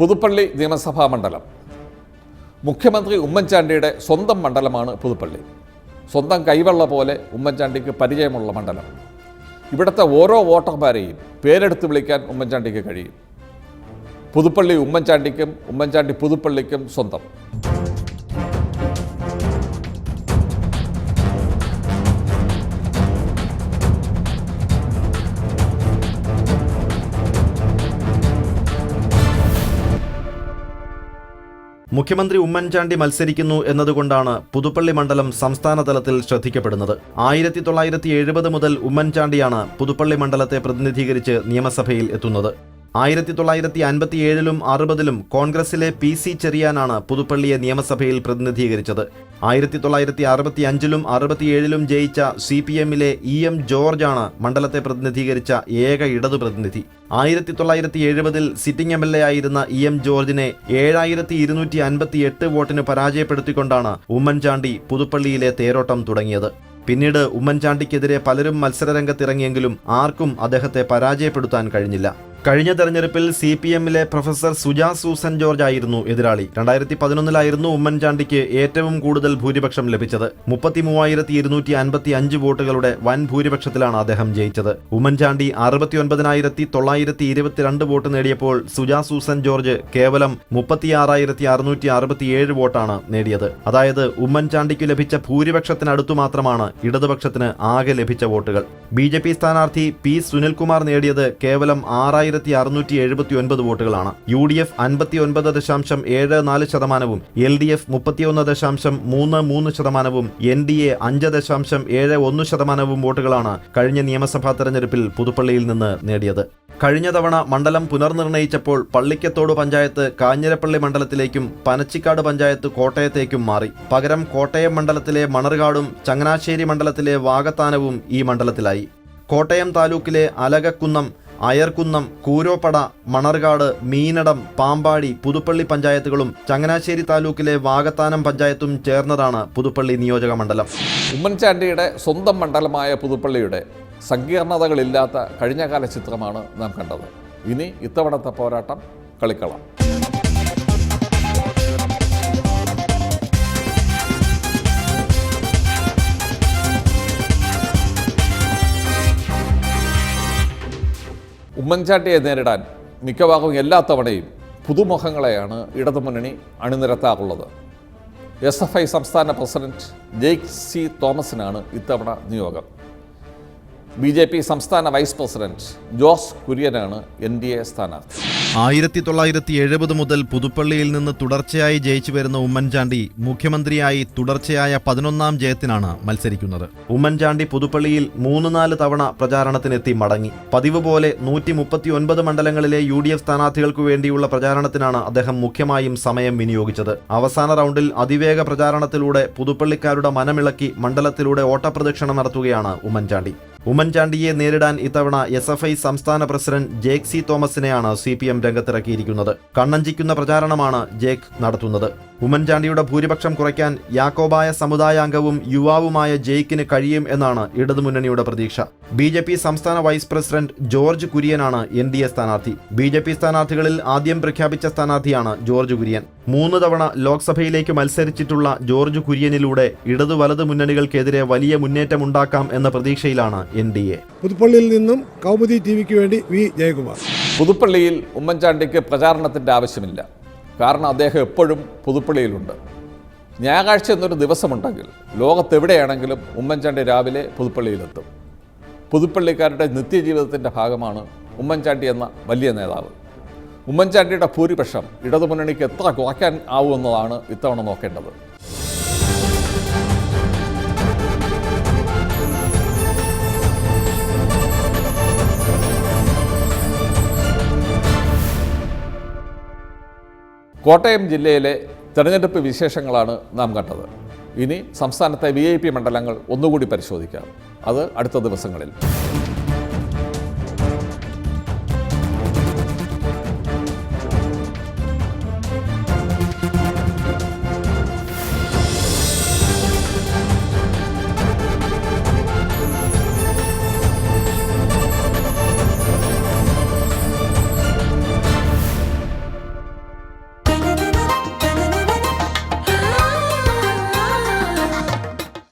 പുതുപ്പള്ളി നിയമസഭാ മണ്ഡലം. മുഖ്യമന്ത്രി ഉമ്മൻചാണ്ടിയുടെ സ്വന്തം മണ്ഡലമാണ് പുതുപ്പള്ളി. സ്വന്തം കൈവെള്ള പോലെ ഉമ്മൻചാണ്ടിക്ക് പരിചയമുള്ള മണ്ഡലം. ഇവിടുത്തെ ഓരോ വോട്ടർമാരെയും പേരെടുത്ത് വിളിക്കാൻ ഉമ്മൻചാണ്ടിക്ക് കഴിയും. പുതുപ്പള്ളി ഉമ്മൻചാണ്ടിക്കും ഉമ്മൻചാണ്ടി പുതുപ്പള്ളിക്കും സ്വന്തം. മുഖ്യമന്ത്രി ഉമ്മൻചാണ്ടി മത്സരിക്കുന്നു എന്നതുകൊണ്ടാണ് പുതുപ്പള്ളി മണ്ഡലം സംസ്ഥാന തലത്തിൽ ശ്രദ്ധിക്കപ്പെടുന്നത്. ആയിരത്തി തൊള്ളായിരത്തി എഴുപത് മുതൽ ഉമ്മൻചാണ്ടിയാണ് പുതുപ്പള്ളി മണ്ഡലത്തെ പ്രതിനിധീകരിച്ച് നിയമസഭയിൽ എത്തുന്നത്. ആയിരത്തി തൊള്ളായിരത്തി അൻപത്തിയേഴിലും അറുപതിലും കോൺഗ്രസിലെ പി സി ചെറിയാനാണ് പുതുപ്പള്ളിയെ നിയമസഭയിൽ പ്രതിനിധീകരിച്ചത്. ആയിരത്തി തൊള്ളായിരത്തി അറുപത്തി അഞ്ചിലും അറുപത്തിയേഴിലും ജയിച്ച സി പി എമ്മിലെ ഇ എം ജോർജാണ് മണ്ഡലത്തെ പ്രതിനിധീകരിച്ച ഏക ഇടതു പ്രതിനിധി ആയിരത്തി തൊള്ളായിരത്തി എഴുപതിൽ സിറ്റിംഗ് എം എൽ എ ആയിരുന്ന ഇ എം ജോർജിനെ ഏഴായിരത്തി ഇരുന്നൂറ്റി അൻപത്തി എട്ട് വോട്ടിന് പരാജയപ്പെടുത്തിക്കൊണ്ടാണ് ഉമ്മൻചാണ്ടി പുതുപ്പള്ളിയിലെ തേരോട്ടം തുടങ്ങിയത്. പിന്നീട് ഉമ്മൻചാണ്ടിക്കെതിരെ പലരും മത്സരരംഗത്തിറങ്ങിയെങ്കിലും ആർക്കും അദ്ദേഹത്തെ പരാജയപ്പെടുത്താൻ കഴിഞ്ഞില്ല. കഴിഞ്ഞ തെരഞ്ഞെടുപ്പിൽ സി പി എമ്മിലെ പ്രൊഫസർ സുജാ സൂസൻ ജോർജ് ആയിരുന്നു എതിരാളി. രണ്ടായിരത്തി പതിനൊന്നിലായിരുന്നു ഉമ്മൻചാണ്ടിക്ക് ഏറ്റവും കൂടുതൽ ഭൂരിപക്ഷം ലഭിച്ചത്. മുപ്പത്തി മൂവായിരത്തി ഇരുന്നൂറ്റി അൻപത്തി അഞ്ച് വോട്ടുകളുടെ വൻ ഭൂരിപക്ഷത്തിലാണ് അദ്ദേഹം ജയിച്ചത്. ഉമ്മൻചാണ്ടി അറുപത്തി ഒൻപതിനായിരത്തി തൊള്ളായിരത്തി ഇരുപത്തിരണ്ട് വോട്ട് നേടിയപ്പോൾ സുജാ സൂസൻ ജോർജ് കേവലം മുപ്പത്തിയാറായിരത്തി അറുന്നൂറ്റി അറുപത്തിയേഴ് വോട്ടാണ് നേടിയത്. അതായത് ഉമ്മൻചാണ്ടിക്ക് ലഭിച്ച ഭൂരിപക്ഷത്തിനടുത്തു മാത്രമാണ് ഇടതുപക്ഷത്തിന് ആകെ ലഭിച്ച വോട്ടുകൾ. ബി ജെ പി സ്ഥാനാർത്ഥി പി സുനിൽകുമാർ നേടിയത് കേവലം ആറായിരത്തി അറുന്നൂറ്റി എഴുപത്തി ഒൻപത് വോട്ടുകളാണ്. യു ഡി എഫ് അൻപത്തി ഒൻപത് ദശാംശം ഏഴ് നാല് ശതമാനവും എൽ ഡി എഫ് മുപ്പത്തിയൊന്ന് ദശാംശം മൂന്ന് മൂന്ന് ശതമാനവും എൻ ഡി എ അഞ്ച് ദശാംശം ഏഴ് ഒന്ന് ശതമാനവും വോട്ടുകളാണ് കഴിഞ്ഞ നിയമസഭാ തെരഞ്ഞെടുപ്പിൽ പുതുപ്പള്ളിയിൽ നിന്ന് നേടിയത്. കഴിഞ്ഞ തവണ മണ്ഡലം പുനർനിർണയിച്ചപ്പോൾ പള്ളിക്കത്തോട് പഞ്ചായത്ത് കാഞ്ഞിരപ്പള്ളി മണ്ഡലത്തിലേക്കും പനച്ചിക്കാട് പഞ്ചായത്ത് കോട്ടയത്തേക്കും മാറി. പകരം കോട്ടയം മണ്ഡലത്തിലെ മണർകാടും ചങ്ങനാശ്ശേരി മണ്ഡലത്തിലെ വാകത്താനവും ഈ മണ്ഡലത്തിലായി. കോട്ടയം താലൂക്കിലെ അലകക്കുന്നം അയർക്കുന്നം കൂരോപ്പട മണർകാട് മീനടം പാമ്പാടി പുതുപ്പള്ളി പഞ്ചായത്തുകളും ചങ്ങനാശ്ശേരി താലൂക്കിലെ വാകത്താനം പഞ്ചായത്തും ചേർന്നതാണ് പുതുപ്പള്ളി നിയോജക മണ്ഡലം. ഉമ്മൻചാണ്ടിയുടെ സ്വന്തം മണ്ഡലമായ പുതുപ്പള്ളിയുടെ സങ്കീർണതകളില്ലാത്ത കഴിഞ്ഞകാല ചിത്രമാണ് നാം കണ്ടത്. ഇനി ഇത്തവണത്തെ പോരാട്ടം കളിക്കളം. ഉമ്മൻചാണ്ടിയെ നേരിടാൻ മിക്കവാറും എല്ലാ തവണയും പുതുമുഖങ്ങളെയാണ് ഇടതുമുന്നണി അണിനിരത്താറുള്ളത്. എസ് എഫ് ഐ സംസ്ഥാന പ്രസിഡന്റ് ജെയ്ക് സി തോമസിനാണ് ഇത്തവണ നിയോഗം. ബി ജെ പി സംസ്ഥാന വൈസ് പ്രസിഡന്റ് ജോസ് കുര്യനാണ് എൻ ഡി എ സ്ഥാനാർത്ഥി. ആയിരത്തി തൊള്ളായിരത്തി എഴുപത് മുതൽ പുതുപ്പള്ളിയിൽ നിന്ന് തുടർച്ചയായി ജയിച്ചു വരുന്ന ഉമ്മൻചാണ്ടി മുഖ്യമന്ത്രിയായി തുടർച്ചയായ പതിനൊന്നാം ജയത്തിനാണ് മത്സരിക്കുന്നത്. ഉമ്മൻചാണ്ടി പുതുപ്പള്ളിയിൽ മൂന്ന് നാല് തവണ പ്രചാരണത്തിനെത്തി മടങ്ങി. പതിവ് പോലെ നൂറ്റി മുപ്പത്തി ഒൻപത് മണ്ഡലങ്ങളിലെ യു ഡി എഫ് സ്ഥാനാർത്ഥികൾക്കു വേണ്ടിയുള്ള പ്രചാരണത്തിനാണ് അദ്ദേഹം മുഖ്യമായും സമയം വിനിയോഗിച്ചത്. അവസാന റൗണ്ടിൽ അതിവേഗ പ്രചാരണത്തിലൂടെ പുതുപ്പള്ളിക്കാരുടെ മനമിളക്കി മണ്ഡലത്തിലൂടെ ഓട്ടപ്രദക്ഷിണം നടത്തുകയാണ് ഉമ്മൻചാണ്ടി. ഉമ്മൻചാണ്ടിയെ നേരിടാൻ ഇത്തവണ എസ് എഫ് ഐ സംസ്ഥാന പ്രസിഡന്റ് ജേക്സി തോമസിനെയാണ് സി പി എം രംഗത്തിറക്കിയിരിക്കുന്നത്. കണ്ണഞ്ചിക്കുന്ന പ്രചാരണമാണ് ജേക്ക് നടത്തുന്നത്. ഉമ്മൻചാണ്ടിയുടെ ഭൂരിപക്ഷം കുറയ്ക്കാൻ യാക്കോബായ സമുദായാംഗവും യുവാവുമായ ജെയ്ക്കിന് കഴിയും എന്നാണ് ഇടതുമുന്നണിയുടെ പ്രതീക്ഷ. ബി ജെ പി സംസ്ഥാന വൈസ് പ്രസിഡന്റ് ജോർജ് കുര്യനാണ് എൻ ഡി എ സ്ഥാനാർത്ഥി. ബി ജെ പി സ്ഥാനാർത്ഥികളിൽ ആദ്യം പ്രഖ്യാപിച്ച സ്ഥാനാർത്ഥിയാണ് ജോർജ് കുര്യൻ. മൂന്ന് തവണ ലോക്സഭയിലേക്ക് മത്സരിച്ചിട്ടുള്ള ജോർജ് കുര്യനിലൂടെ ഇടതു വലത് മുന്നണികൾക്കെതിരെ വലിയ മുന്നേറ്റം ഉണ്ടാക്കാം എന്ന പ്രതീക്ഷയിലാണ് എൻ ഡി എ. പുതുപ്പള്ളിയിൽ നിന്നും കൗമുദി ടി വിക്ക് വേണ്ടി വി. ജയകുമാർ. പുതുപ്പള്ളിയിൽ ഉമ്മൻചാണ്ടിക്ക് പ്രചാരണത്തിന്റെ ആവശ്യമില്ല. കാരണം അദ്ദേഹം എപ്പോഴും പുതുപ്പള്ളിയിലുണ്ട്. ഞായറാഴ്ച എന്നൊരു ദിവസമുണ്ടെങ്കിൽ ലോകത്തെവിടെയാണെങ്കിലും ഉമ്മൻചാണ്ടി രാവിലെ പുതുപ്പള്ളിയിലെത്തും. പുതുപ്പള്ളിക്കാരുടെ നിത്യജീവിതത്തിന്റെ ഭാഗമാണ് ഉമ്മൻചാണ്ടി എന്ന വലിയ നേതാവ്. ഉമ്മൻചാണ്ടിയുടെ ഭൂരിപക്ഷം ഇടതുമുന്നണിക്ക് എത്ര കുറയ്ക്കാൻ ആവുമെന്നതാണ് ഇത്തവണ നോക്കേണ്ടത്. കോട്ടയം ജില്ലയിലെ തെരഞ്ഞെടുപ്പ് വിശേഷങ്ങളാണ് നാം കണ്ടത്. ഇനി സംസ്ഥാനത്തെ വി മണ്ഡലങ്ങൾ ഒന്നുകൂടി പരിശോധിക്കാം. അത് അടുത്ത ദിവസങ്ങളിൽ.